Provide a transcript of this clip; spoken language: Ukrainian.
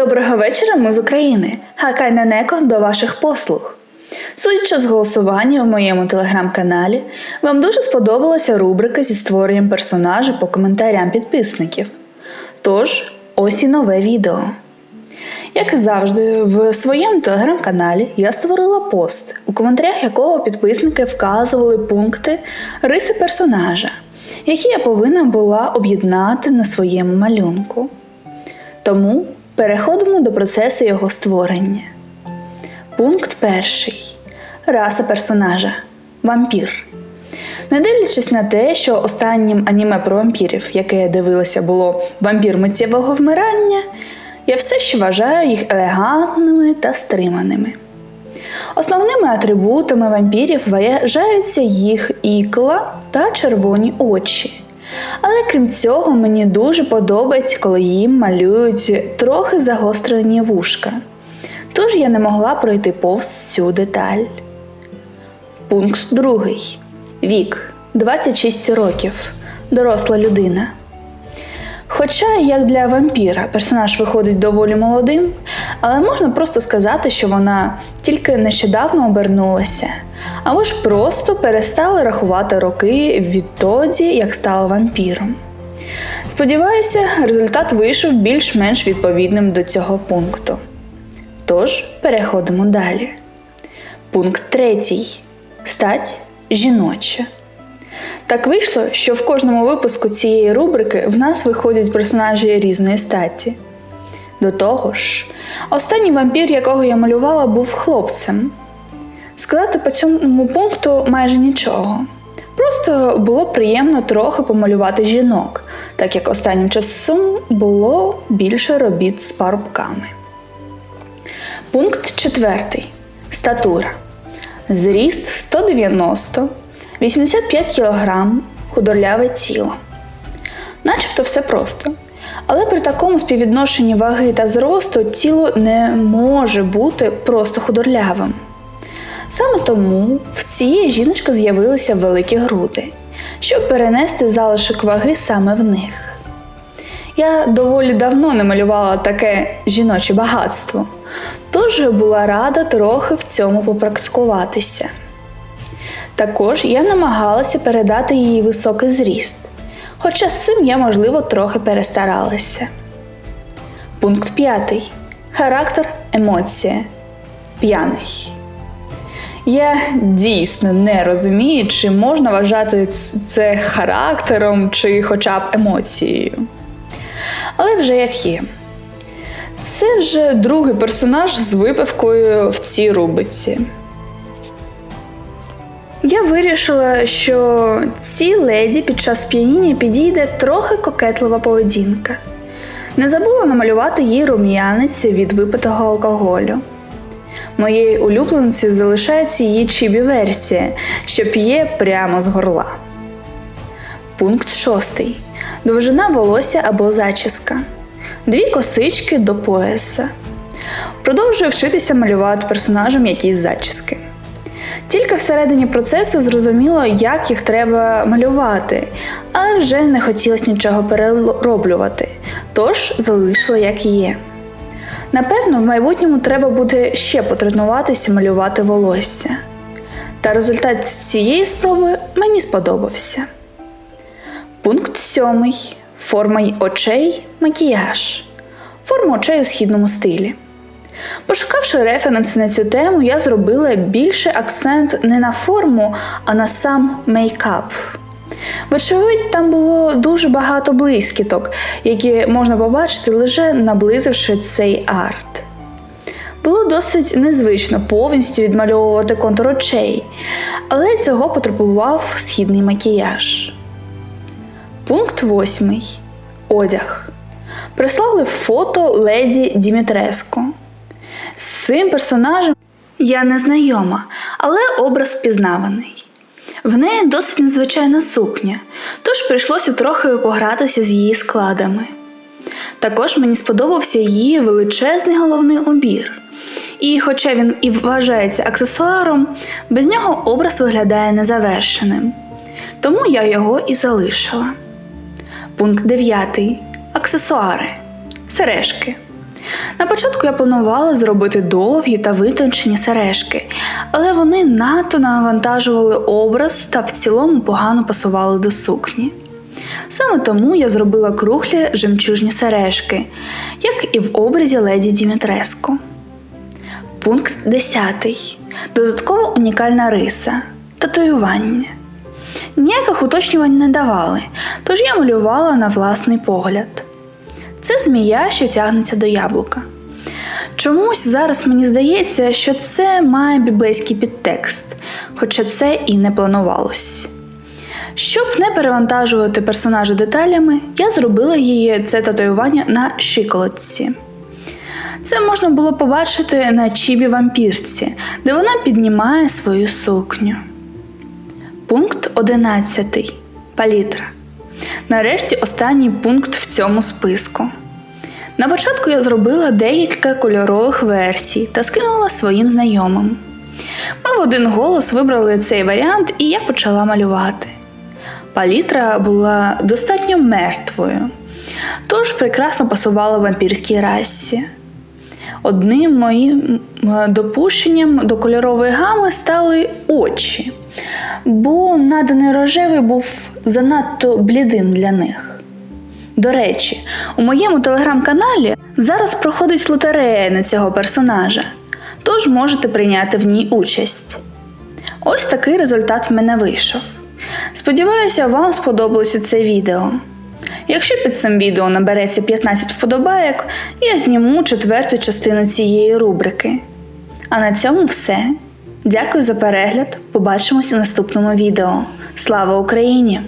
Доброго вечора, ми з України. Хакай Нанеко до ваших послуг. Судячи з голосування в моєму телеграм-каналі, вам дуже сподобалася рубрика зі створенням персонажа по коментарям підписників. Тож, ось і нове відео. Як і завжди, в своєму телеграм-каналі я створила пост, у коментарях якого підписники вказували пункти риси персонажа, які я повинна була об'єднати на своєму малюнку. Тому переходимо до процесу його створення. Пункт перший. Раса персонажа вампір. Не дивлячись на те, що останнім аніме про вампірів, яке я дивилася, було вампір миттєвого вмирання, я все ще вважаю їх елегантними та стриманими. Основними атрибутами вампірів вважаються їх ікла та червоні очі. Але крім цього, мені дуже подобається, коли їм малюють трохи загострені вушка. Тож я не могла пройти повз цю деталь. Пункт другий. Вік 26 років. Доросла людина. Хоча, як для вампіра, персонаж виходить доволі молодим, але можна просто сказати, що вона тільки нещодавно обернулася, або ж просто перестала рахувати роки відтоді, як стала вампіром. Сподіваюся, результат вийшов більш-менш відповідним до цього пункту. Тож, переходимо далі. Пункт третій. Стать жіноча. Так вийшло, що в кожному випуску цієї рубрики в нас виходять персонажі різної статі. До того ж, останній вампір, якого я малювала, був хлопцем. Сказати по цьому пункту майже нічого. Просто було приємно трохи помалювати жінок, так як останнім часом було більше робіт з парубками. Пункт четвертий. Статура. Зріст 190, 85 кг, худорляве тіло. Начебто все просто. Але при такому співвідношенні ваги та зросту тіло не може бути просто худорлявим. Саме тому в цієї жіночки з'явилися великі груди, щоб перенести залишок ваги саме в них. Я доволі давно не малювала таке жіноче багатство, тож була рада трохи в цьому попрактикуватися. Також я намагалася передати її високий зріст, хоча з цим я, можливо, трохи перестаралася. Пункт 5. Характер емоція. П'яний. Я дійсно не розумію, чи можна вважати це характером чи хоча б емоцією. Але вже як є. Це вже другий персонаж з випивкою в цій рубиці. Я вирішила, що цій леді під час п'яніння підійде трохи кокетлива поведінка. Не забула намалювати їй рум'янець від випитого алкоголю. Моєї улюбленці залишається її чібі-версія, що п'є прямо з горла. Пункт 6. Довжина волосся або зачіска. Дві косички до пояса. Продовжую вчитися малювати персонажам якісь зачіски. Тільки всередині процесу зрозуміло, як їх треба малювати, але вже не хотілося нічого перероблювати, тож залишила як є. Напевно, в майбутньому треба буде ще потренуватися малювати волосся. Та результат цієї спроби мені сподобався. Пункт 7. Форма очей макіяж. Форма очей у східному стилі. Пошукавши референси на цю тему, я зробила більше акцент не на форму, а на сам мейкап. Вочевидь, там було дуже багато блискіток, які можна побачити, лише наблизивши цей арт. Було досить незвично повністю відмальовувати контур очей, але цього потребував східний макіяж. Пункт 8. Одяг. Прислали фото леді Дімітреско. З цим персонажем я не знайома, але образ впізнаваний. В неї досить незвичайна сукня, тож прийшлося трохи погратися з її складами. Також мені сподобався її величезний головний убір. І, хоча він і вважається аксесуаром, без нього образ виглядає незавершеним. Тому я його і залишила. Пункт 9. Аксесуари. Сережки. На початку я планувала зробити довгі та витончені сережки, але вони надто навантажували образ та в цілому погано пасували до сукні. Саме тому я зробила круглі жемчужні сережки, як і в образі леді Дімітреско. Пункт 10. Додаткова унікальна риса татуювання. Ніяких уточнювань не давали, тож я малювала на власний погляд. Це змія, що тягнеться до яблука. Чомусь зараз мені здається, що це має біблейський підтекст, хоча це і не планувалось. Щоб не перевантажувати персонажа деталями, я зробила її це татуювання на щиколотці. Це можна було побачити на чібі вампірці, де вона піднімає свою сукню. Пункт 11. Палітра. Нарешті останній пункт в цьому списку. На початку я зробила декілька кольорових версій та скинула своїм знайомим. Ми в один голос вибрали цей варіант, і я почала малювати. Палітра була достатньо мертвою, тож прекрасно пасувала вампірській расі. Одним моїм е, допущенням до кольорової гами стали очі, бо наданий рожевий був занадто блідим для них. До речі, у моєму телеграм-каналі зараз проходить лотерея на цього персонажа, тож можете прийняти в ній участь. Ось такий результат в мене вийшов. Сподіваюся, вам сподобалося це відео. Якщо під цим відео набереться 15 вподобайок, я зніму четверту частину цієї рубрики. А на цьому все. Дякую за перегляд. Побачимось у наступному відео. Слава Україні!